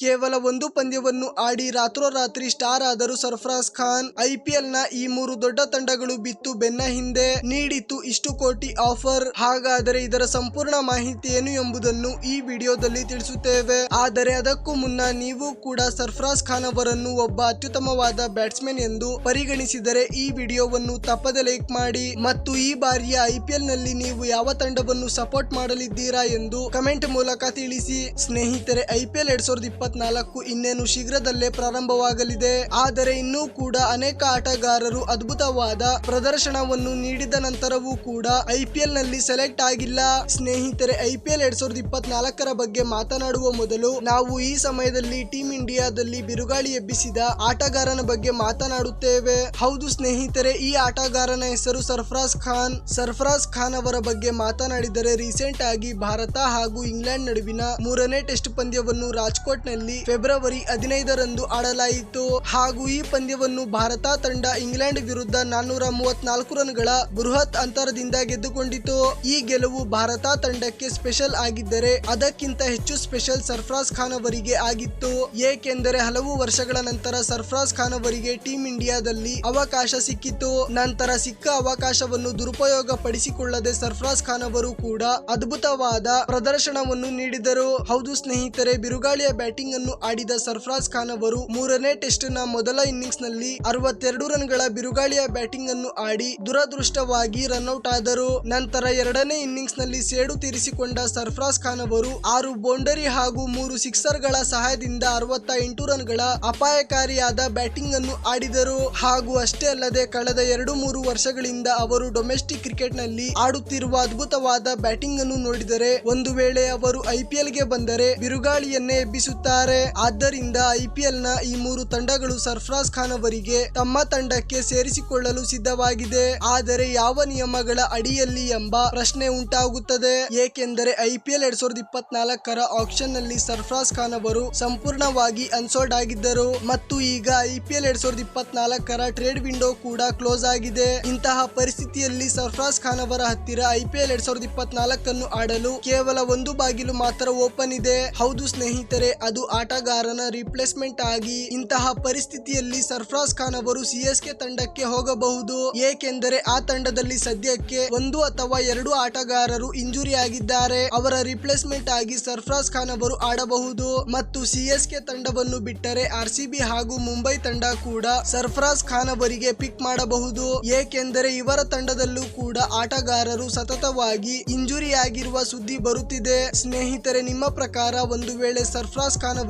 ಕೇವಲ ಒಂದು ಪಂದ್ಯವನ್ನು ಆಡಿ ರಾತ್ರೋರಾತ್ರಿ ಸ್ಟಾರ್ ಆದರು ಸರ್ಫರಾಜ್ ಖಾನ್ ಐಪಿಎಲ್ನ ಈ ಮೂರು ದೊಡ್ಡ ತಂಡಗಳು ಬಿತ್ತು ಬೆನ್ನ ಹಿಂದೆ ನೀಡಿತು ಇಷ್ಟು ಕೋಟಿ ಆಫರ್. ಹಾಗಾದರೆ ಇದರ ಸಂಪೂರ್ಣ ಮಾಹಿತಿ ಏನು ಎಂಬುದನ್ನು ಈ ವಿಡಿಯೋದಲ್ಲಿ ತಿಳಿಸುತ್ತೇವೆ. ಆದರೆ ಅದಕ್ಕೂ ಮುನ್ನ ನೀವು ಕೂಡ ಸರ್ಫರಾಜ್ ಖಾನ್ ಅವರನ್ನು ಒಬ್ಬ ಅತ್ಯುತ್ತಮವಾದ ಬ್ಯಾಟ್ಸ್ಮನ್ ಎಂದು ಪರಿಗಣಿಸಿದರೆ ಈ ವಿಡಿಯೋವನ್ನು ತಪ್ಪದೆ ಲೈಕ್ ಮಾಡಿ ಮತ್ತು ಈ ಬಾರಿಯ ಐಪಿಎಲ್ನಲ್ಲಿ ನೀವು ಯಾವ ತಂಡವನ್ನು ಸಪೋರ್ಟ್ ಮಾಡಲಿದ್ದೀರಾ ಎಂದು ಕಮೆಂಟ್ ಮೂಲಕ ತಿಳಿಸಿ. ಸ್ನೇಹಿತರೆ ಐಪಿಎಲ್ ಎರಡ್ ಸಾವಿರದ ಇಪ್ಪತ್ನಾಲ್ಕು ಇನ್ನೇನು ಶೀಘ್ರದಲ್ಲೇ ಪ್ರಾರಂಭವಾಗಲಿದೆ. ಆದರೆ ಇನ್ನೂ ಕೂಡ ಅನೇಕ ಆಟಗಾರರು ಅದ್ಭುತವಾದ ಪ್ರದರ್ಶನವನ್ನು ನೀಡಿದ ನಂತರವೂ ಕೂಡ ಐಪಿಎಲ್ನಲ್ಲಿ ಸೆಲೆಕ್ಟ್ ಆಗಿಲ್ಲ. ಸ್ನೇಹಿತರೆ ಐಪಿಎಲ್ ಎರಡ್ ಸಾವಿರದ ಇಪ್ಪತ್ನಾಲ್ಕರ ಬಗ್ಗೆ ಮಾತನಾಡುವ ಮೊದಲು ನಾವು ಈ ಸಮಯದಲ್ಲಿ ಟೀಂ ಇಂಡಿಯಾದಲ್ಲಿ ಬಿರುಗಾಳಿ ಎಬ್ಬಿಸಿದ ಆಟಗಾರನ ಬಗ್ಗೆ ಮಾತನಾಡುತ್ತೇವೆ. ಹೌದು ಸ್ನೇಹಿತರೆ, ಈ ಆಟಗಾರನ ಹೆಸರು ಸರ್ಫರಾಜ್ ಖಾನ್. ಸರ್ಫರಾಜ್ ಖಾನ್ ಅವರ ಬಗ್ಗೆ ಮಾತನಾಡಿದರೆ ರೀಸೆಂಟ್ ಆಗಿ ಭಾರತ ಹಾಗೂ ಇಂಗ್ಲೆಂಡ್ ನಡುವಿನ ಮೂರನೇ ಟೆಸ್ಟ್ ಪಂದ್ಯವನ್ನು ರಾಜ್ಕೋಟ್ನಲ್ಲಿ ಫೆಬ್ರವರಿ ಹದಿನೈದರಂದು ಆಡಲಾಯಿತು. ಹಾಗೂ ಈ ಪಂದ್ಯವನ್ನು ಭಾರತ ತಂಡ ಇಂಗ್ಲೆಂಡ್ ವಿರುದ್ಧ ನಾನ್ನೂರ ಮೂವತ್ನಾಲ್ಕು ರನ್ಗಳ ಬೃಹತ್ ಅಂತರದಿಂದ ಗೆದ್ದುಕೊಂಡಿತು. ಈ ಗೆಲುವು ಭಾರತ ತಂಡಕ್ಕೆ ಸ್ಪೆಷಲ್ ಆಗಿದ್ದರೆ ಅದಕ್ಕಿಂತ ಹೆಚ್ಚು ಸ್ಪೆಷಲ್ ಸರ್ಫ್ರಾಜ್ ಖಾನ್ ಅವರಿಗೆ ಆಗಿತ್ತು. ಏಕೆಂದರೆ ಹಲವು ವರ್ಷಗಳ ನಂತರ ಸರ್ಫ್ರಾಜ್ ಖಾನ್ ಅವರಿಗೆ ಟೀಂ ಇಂಡಿಯಾದಲ್ಲಿ ಅವಕಾಶ ಸಿಕ್ಕಿತು. ನಂತರ ಸಿಕ್ಕ ಅವಕಾಶವನ್ನು ದುರುಪಯೋಗ ಪಡಿಸಿಕೊಳ್ಳದೆ ಸರ್ಫ್ರಾಜ್ ಖಾನ್ ಅವರು ಕೂಡ ಅದ್ಭುತವಾದ ಪ್ರದರ್ಶನವನ್ನು ನೀಡಿದರು. ಹೌದು ಸ್ನೇಹಿತರೆ, ಬಿರುಗಾಳಿಯ ಬ್ಯಾಟಿಂಗ್ ಅನ್ನು ಆಡಿದ ಸರ್ಫರಾಜ್ ಖಾನ್ ಅವರು ಮೂರನೇ ಟೆಸ್ಟ್ನ ಮೊದಲ ಇನ್ನಿಂಗ್ಸ್ನಲ್ಲಿ ಅರವತ್ತೆರಡು ರನ್ಗಳ ಬಿರುಗಾಳಿಯ ಬ್ಯಾಟಿಂಗ್ ಅನ್ನು ಆಡಿ ದುರದೃಷ್ಟವಾಗಿ ರನ್ಔಟ್ ಆದರು. ನಂತರ ಎರಡನೇ ಇನ್ನಿಂಗ್ಸ್ನಲ್ಲಿ ಸೇಡು ತೀರಿಸಿಕೊಂಡ ಸರ್ಫರಾಜ್ ಖಾನ್ ಅವರು ಆರು ಬೌಂಡರಿ ಹಾಗೂ ಮೂರು ಸಿಕ್ಸರ್ಗಳ ಸಹಾಯದಿಂದ ಅರವತ್ತ ಎಂಟು ರನ್ಗಳ ಅಪಾಯಕಾರಿಯಾದ ಬ್ಯಾಟಿಂಗ್ ಅನ್ನು ಆಡಿದರು. ಹಾಗೂ ಅಷ್ಟೇ ಅಲ್ಲದೆ ಕಳೆದ ಎರಡು ಮೂರು ವರ್ಷಗಳಿಂದ ಅವರು ಡೊಮೆಸ್ಟಿಕ್ ಕ್ರಿಕೆಟ್ನಲ್ಲಿ ಆಡುತ್ತಿರುವ ಅದ್ಭುತವಾದ ಬ್ಯಾಟಿಂಗ್ ಅನ್ನು ನೋಡಿದರೆ ಒಂದು ವೇಳೆ ಅವರು ಐಪಿಎಲ್ಗೆ ಬಂದರೆ ಬಿರುಗಾಳಿಯನ್ನೇ ಎಬ್ಬಿಸುತ್ತಾರೆ ಆದ್ದರಿಂದ ಐಪಿಎಲ್ನ ಈ ಮೂರು ತಂಡಗಳು ಸರ್ಫರಾಜ್ ಖಾನ್ ಅವರಿಗೆ ತಮ್ಮ ತಂಡಕ್ಕೆ ಸೇರಿಸಿಕೊಳ್ಳಲು ಸಿದ್ಧವಾಗಿದೆ. ಆದರೆ ಯಾವ ನಿಯಮಗಳ ಅಡಿಯಲ್ಲಿ ಎಂಬ ಪ್ರಶ್ನೆ ಉಂಟಾಗುತ್ತದೆ. ಏಕೆಂದರೆ ಐಪಿಎಲ್ ಎರಡ್ ಸಾವಿರದ ಇಪ್ಪತ್ನಾಲ್ಕರ ಆಕ್ಷನ್ನಲ್ಲಿ ಸರ್ಫರಾಜ್ ಖಾನ್ ಅವರು ಸಂಪೂರ್ಣವಾಗಿ ಅನ್ಸೋಲ್ಡ್ ಆಗಿದ್ದರು. ಮತ್ತು ಈಗ ಐಪಿಎಲ್ ಎರಡ್ ಸಾವಿರದ ಇಪ್ಪತ್ನಾಲ್ಕರ ಟ್ರೇಡ್ ವಿಂಡೋ ಕೂಡ ಕ್ಲೋಸ್ ಆಗಿದೆ. ಇಂತಹ ಪರಿಸ್ಥಿತಿಯಲ್ಲಿ ಸರ್ಫರಾಜ್ ಖಾನ್ ಅವರ ಹತ್ತಿರ ಐಪಿಎಲ್ ಎರಡ್ ಸಾವಿರದ ಇಪ್ಪತ್ನಾಲ್ಕನ್ನು ಆಡಲು ಕೇವಲ ಒಂದು ಬಾಗಿಲು ಮಾತ್ರ ಓಪನ್ ಇದೆ. ಹೌದು ಸ್ನೇಹಿತರೆ, ಅದು ಆಟಗಾರನ ರಿಪ್ಲೇಸ್ಮೆಂಟ್ ಆಗಿ ಇಂತಹ ಪರಿಸ್ಥಿತಿಯಲ್ಲಿ ಸರ್ಫ್ರಾಜ್ ಖಾನ್ ಅವರು ಸಿಎಸ್ಕೆ ತಂಡಕ್ಕೆ ಹೋಗಬಹುದು. ಏಕೆಂದರೆ ಆ ತಂಡದಲ್ಲಿ ಸದ್ಯಕ್ಕೆ ಒಂದು ಅಥವಾ ಎರಡು ಆಟಗಾರರು ಇಂಜುರಿ ಆಗಿದ್ದಾರೆ. ಅವರ ರಿಪ್ಲೇಸ್ಮೆಂಟ್ ಆಗಿ ಸರ್ಫ್ರಾಜ್ ಖಾನ್ ಅವರು ಆಡಬಹುದು. ಮತ್ತು ಸಿಎಸ್ಕೆ ತಂಡವನ್ನು ಬಿಟ್ಟರೆ ಆರ್ ಹಾಗೂ ಮುಂಬೈ ತಂಡ ಕೂಡ ಸರ್ಫ್ರಾಜ್ ಖಾನ್ ಅವರಿಗೆ ಪಿಕ್ ಮಾಡಬಹುದು. ಏಕೆಂದರೆ ಇವರ ತಂಡದಲ್ಲೂ ಕೂಡ ಆಟಗಾರರು ಸತತವಾಗಿ ಇಂಜುರಿ ಆಗಿರುವ ಸುದ್ದಿ ಬರುತ್ತಿದೆ. ಸ್ನೇಹಿತರೆ, ನಿಮ್ಮ ಪ್ರಕಾರ ಒಂದು ವೇಳೆ ಸರ್ಫರಾಜ್ ಖಾನ್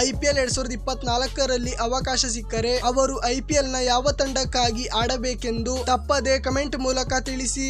ಐಪಿಎಲ್ ಎರಡ್ ಸಾವಿರದ ಇಪ್ಪತ್ನಾಲ್ಕರಲ್ಲಿ ಅವಕಾಶ ಸಿಕ್ಕರೆ ಅವರು ಐಪಿಎಲ್ನ ಯಾವ ತಂಡಕ್ಕಾಗಿ ಆಡಬೇಕೆಂದು ತಪ್ಪದೆ ಕಮೆಂಟ್ ಮೂಲಕ ತಿಳಿಸಿ.